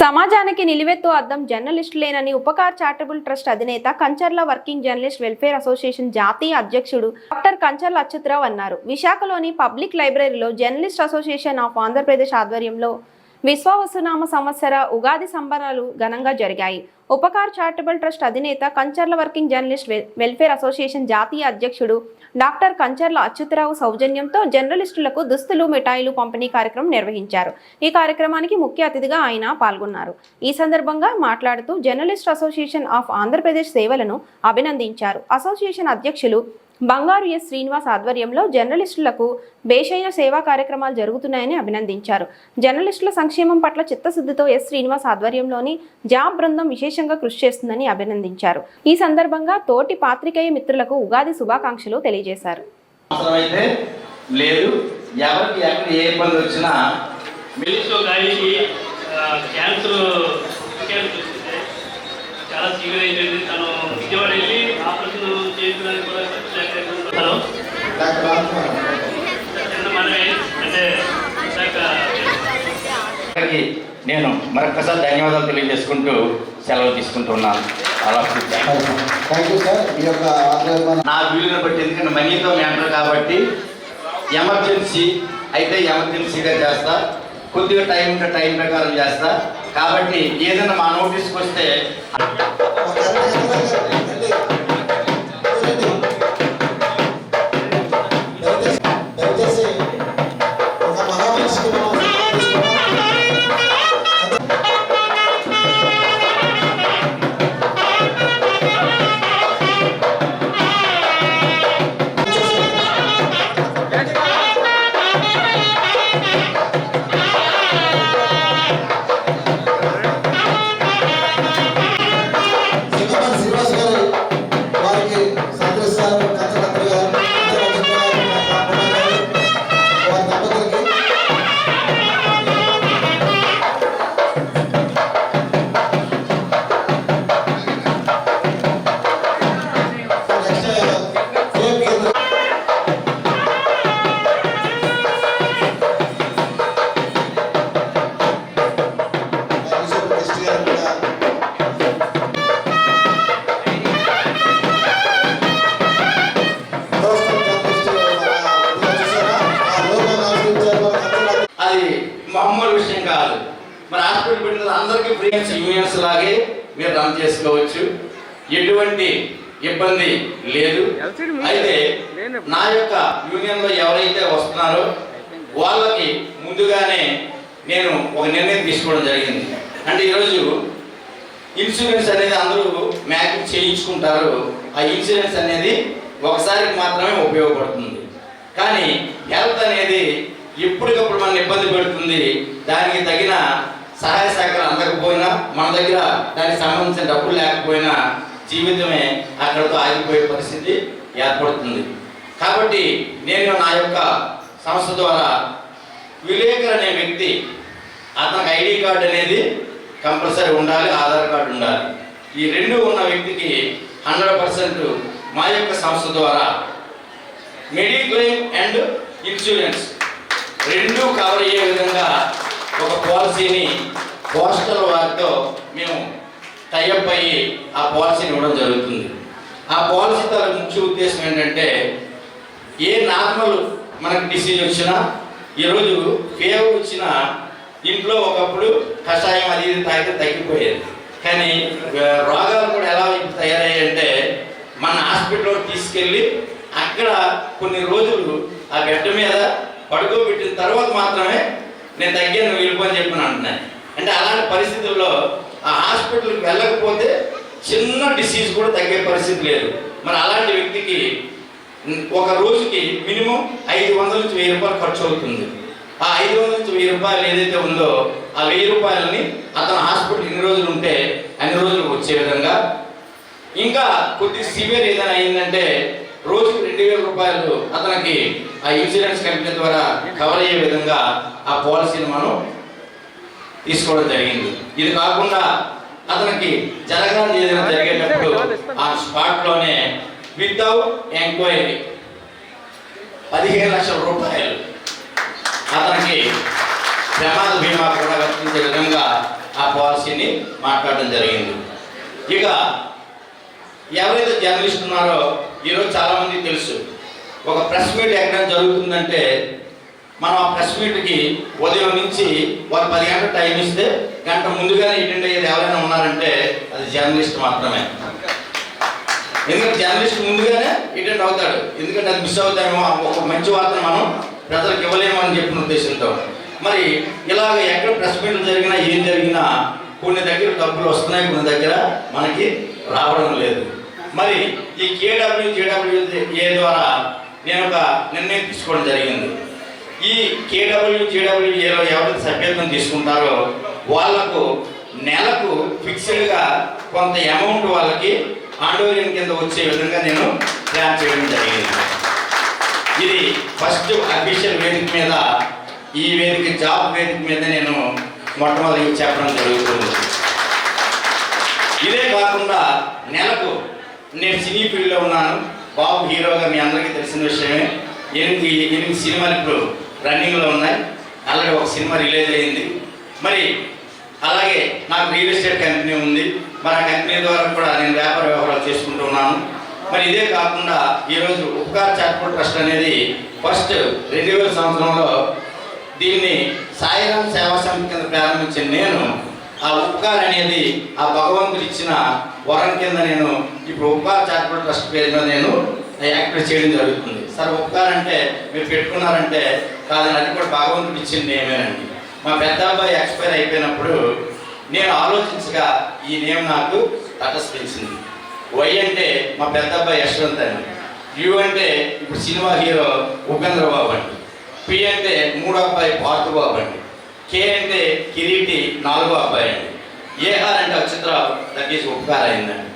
సమాజానికి నిలువెత్తు అద్దం జర్నలిస్టులేనని ఉపకార్ చారిటబుల్ ట్రస్ట్ అధినేత Kancharla working journalist welfare association జాతీయ అధ్యక్షుడు డాక్టర్ కంచర్ల అచ్యుతరావు అన్నారు. విశాఖలోని పబ్లిక్ లైబ్రరీలో జర్నలిస్ట్ అసోసియేషన్ ఆఫ్ ఆంధ్రప్రదేశ్ ఆధ్వర్యంలో విశ్వావసునామ సంవత్సర ఉగాది సంబరాలు ఘనంగా జరిగాయి. ఉపకార్ చారిటబుల్ ట్రస్ట్ అధినేత కంచర్ల వర్కింగ్ జర్నలిస్ట్ వెల్- వెల్ఫేర్ అసోసియేషన్ జాతీయ అధ్యక్షుడు డాక్టర్ కంచర్ల అచ్యుతరావు సౌజన్యంతో జర్నలిస్టులకు దుస్తులు మిఠాయిలు పంపిణీ కార్యక్రమం నిర్వహించారు. ఈ కార్యక్రమానికి ముఖ్య అతిథిగా ఆయన పాల్గొన్నారు. ఈ సందర్భంగా మాట్లాడుతూ జర్నలిస్ట్ అసోసియేషన్ ఆఫ్ ఆంధ్రప్రదేశ్ సేవలను అభినందించారు. అసోసియేషన్ అధ్యక్షులు బంగారు ఎస్ శ్రీనివాస్ ఆధ్వర్యంలో జర్నలిస్టులకు బేషైన సేవా కార్యక్రమాలు జరుగుతున్నాయని అభినందించారు. జర్నలిస్టుల సంక్షేమం పట్ల చిత్తశుద్ధితో ఎస్ శ్రీనివాస్ ఆధ్వర్యంలోని జాబ్ బృందం విశేషంగా కృషి చేస్తుందని అభినందించారు. ఈ సందర్భంగా తోటి పాత్రికేయ మిత్రులకు ఉగాది శుభాకాంక్షలు తెలియజేశారు. అవసరమైతే లేదు ఎవరికి ఎక్కడ ఏ ఇబ్బంది వచ్చినా మెలిస్ ఒక ఆయనకి ఆ, క్యాన్సర్ చాలా సీవియర్ అయిపోయింది. తను విజయవాడ వెళ్ళి ఆపరేషన్ చేయించడానికి కూడా ఖర్చు లేకపోతే హలో చిన్న మనమే అంటే ఇందాక అందరికీ నేను మరొకసారి ధన్యవాదాలు తెలియజేసుకుంటూ సెలవు తీసుకుంటున్నాను. అలా నా వీలుని బట్టి ఎందుకంటే మనీతో మ్యాటర్ కాబట్టి ఎమర్జెన్సీ అయితే ఎమర్జెన్సీగా చేస్తా. కొద్దిగా టైం ఉంటే టైం ప్రకారం చేస్తా. కాబట్టి ఏదైనా మా నోటీస్కి వస్తే అందరికీ ఫ్రీన్స్ యూనియన్స్ లాగే మీరు రన్ చేసుకోవచ్చు. ఎటువంటి ఇబ్బంది లేదు. అయితే నా యొక్క యూనియన్లో ఎవరైతే వస్తున్నారో వాళ్ళకి ముందుగానే నేను ఒక నిర్ణయం తీసుకోవడం జరిగింది. అంటే ఈరోజు ఇన్సూరెన్స్ అనేది అందరూ మ్యాపింగ్ చేయించుకుంటారు. ఆ ఇన్సూరెన్స్ అనేది ఒకసారికి మాత్రమే ఉపయోగపడుతుంది. కానీ హెల్త్ అనేది ఎప్పటికప్పుడు మన ఇబ్బంది పెడుతుంది. దానికి తగిన సహాయ సహకారం అందకపోయినా మన దగ్గర దానికి సంబంధించిన డబ్బులు లేకపోయినా జీవితమే అక్కడతో ఆగిపోయే పరిస్థితి ఏర్పడుతుంది. కాబట్టి నేను నా యొక్క సంస్థ ద్వారా విలేకర్ అనే వ్యక్తి అతనికి ఐడి కార్డు అనేది కంపల్సరీ ఉండాలి ఆధార్ కార్డు ఉండాలి. ఈ రెండు ఉన్న వ్యక్తికి హండ్రెడ్ పర్సెంట్ మా యొక్క సంస్థ ద్వారా మెడిక్లెయిమ్ అండ్ ఇన్సూరెన్స్ రెండు కవర్ అయ్యే విధంగా ఒక పాలసీని పోస్టల్ వారితో మేము టైఅప్ అయ్యి ఆ పాలసీని ఇవ్వడం జరుగుతుంది. ఆ పాలసీ తల ముఖ్య ఉద్దేశం ఏంటంటే ఏ నార్మల్ మనకు డిసీజ్ వచ్చినా ఈరోజు ఫీవర్ వచ్చినా ఇంట్లో ఒకప్పుడు కషాయం అది ఇది తాగితే తగ్గిపోయేది. కానీ రోగాలు కూడా ఎలా తయారయ్యాయంటే మన హాస్పిటల్లో తీసుకెళ్ళి అక్కడ కొన్ని రోజులు ఆ గడ్డ మీద పడుకోబెట్టిన తర్వాత మాత్రమే నేను తగ్గాను వెళ్ళిపోని చెప్పని అంటున్నాను అంటే అలాంటి పరిస్థితుల్లో ఆ హాస్పిటల్కి వెళ్ళకపోతే చిన్న డిసీజ్ కూడా తగ్గే పరిస్థితి లేదు. మరి అలాంటి వ్యక్తికి ఒక రోజుకి మినిమం ఐదు వందల నుంచి వెయ్యి రూపాయలు ఖర్చు అవుతుంది. ఆ ఐదు వందల నుంచి వెయ్యి రూపాయలు ఏదైతే ఉందో ఆ వెయ్యి రూపాయలని అతను హాస్పిటల్ ఎన్ని రోజులు ఉంటే అన్ని రోజులు వచ్చే విధంగా. ఇంకా కొద్ది సివియర్ ఏదైనా అయిందంటే రోజుకి రెండు వేల రూపాయలు అతనికి ఆ ఇన్సూరెన్స్ కంపెనీ ద్వారా కవర్ అయ్యే విధంగా ఆ పాలసీని మనం తీసుకోవడం జరిగింది. ఇది కాకుండా అతనికి జరగాలి ఏదైనా జరిగేటప్పుడు ఆ స్పాట్లోనే వితౌట్ ఎంక్వైరీ పదిహేను లక్షల రూపాయలు అతనికి ప్రమాద బీమా కూడా వర్తించే విధంగా ఆ పాలసీని మాట్లాడడం జరిగింది. ఇక ఎవరైతే జర్నలిస్ట్ ఉన్నారో ఈరోజు చాలామంది తెలుసు. ఒక ప్రెస్ మీట్ ఎక్కడ జరుగుతుందంటే మనం ఆ ప్రెస్ మీట్కి ఉదయం నుంచి ఒక పది గంటల టైం ఇస్తే గంట ముందుగానే అటెండ్ అయ్యేది ఎవరైనా ఉన్నారంటే అది జర్నలిస్ట్ మాత్రమే. ఎందుకంటే జర్నలిస్ట్ ముందుగానే అటెండ్ అవుతాడు. ఎందుకంటే అది మిస్ అవుతామేమో ఒక మంచి వార్తను మనం ప్రజలకు ఇవ్వలేమో అని చెప్పిన ఉద్దేశంతో. మరి ఇలాగ ఎక్కడ ప్రెస్ మీట్లు జరిగినా ఏం జరిగినా కొన్ని దగ్గర డబ్బులు వస్తున్నాయి కొన్ని దగ్గర మనకి రావడం లేదు. మరి ఈ కేడబ్ల్యూ జేడబ్ల్యూ ఏ ద్వారా నేను ఒక నిర్ణయం తీసుకోవడం జరిగింది. ఈ కేడబ్ల్యూ జేడబ్ల్యూ ఏలో ఎవరైతే సభ్యత్వం తీసుకుంటారో వాళ్ళకు నెలకు ఫిక్స్డ్గా కొంత అమౌంట్ వాళ్ళకి ఆండోరియన్ కింద వచ్చే విధంగా నేను ప్లాన్ చేయడం జరిగింది. ఇది ఫస్ట్ అఫీషియల్ వేదిక మీద ఈ వేదిక జాబ్ వేదిక మీద నేను మొట్టమొదటి చెప్పడం జరుగుతుంది. ఇదే కాకుండా నెలకు నేను సినీ ఫీల్డ్లో ఉన్నాను. బాబు హీరోగా మీ అందరికీ తెలిసిన విషయమే. ఎనిమిది ఎనిమిది సినిమాలు ఇప్పుడు రన్నింగ్లో ఉన్నాయి. అలాగే ఒక సినిమా రిలీజ్ అయింది. మరి అలాగే నాకు రియల్ ఎస్టేట్ కంపెనీ ఉంది. మరి ఆ కంపెనీ ద్వారా కూడా నేను వ్యాపార వ్యవహారాలు చేసుకుంటూ ఉన్నాను. మరి ఇదే కాకుండా ఈరోజు ఉపకార చారిటబుల్ ట్రస్ట్ అనేది ఫస్ట్ రెండు వేల సంవత్సరంలో దీన్ని సాయిరాం సేవా సమితి కింద ప్రారంభించిన నేను ఆ ఉపకార్ అనేది ఆ భగవంతుడు ఇచ్చిన వరం కింద నేను ఇప్పుడు ఉపకార్ చారిటబుల్ ట్రస్ట్ పేరు మీద నేను యాక్టివేట్ చేయడం జరుగుతుంది. సార్ ఉపకార్ అంటే మీరు పెట్టుకున్నారంటే కాదని అది కూడా భగవంతుడు ఇచ్చిన నేమేనండి మా పెద్ద అబ్బాయి ఎక్స్పైర్ అయిపోయినప్పుడు నేను ఆలోచించగా ఈ నేమ్ నాకు తటస్థించింది. వై అంటే మా పెద్ద అబ్బాయి యశ్వంత్ అండి యు అంటే ఇప్పుడు సినిమా హీరో ఉపేంద్ర బాబు అండి. పి అంటే మూడో అబ్బాయి పార్థు బాబు అండి. కే అంటే కిరీటి నాలుగో అబ్బాయి అండి. ఏఆర్ అంటే అక్షిత్ర దట్ ఈస్ ఉపకార్ అయిందండి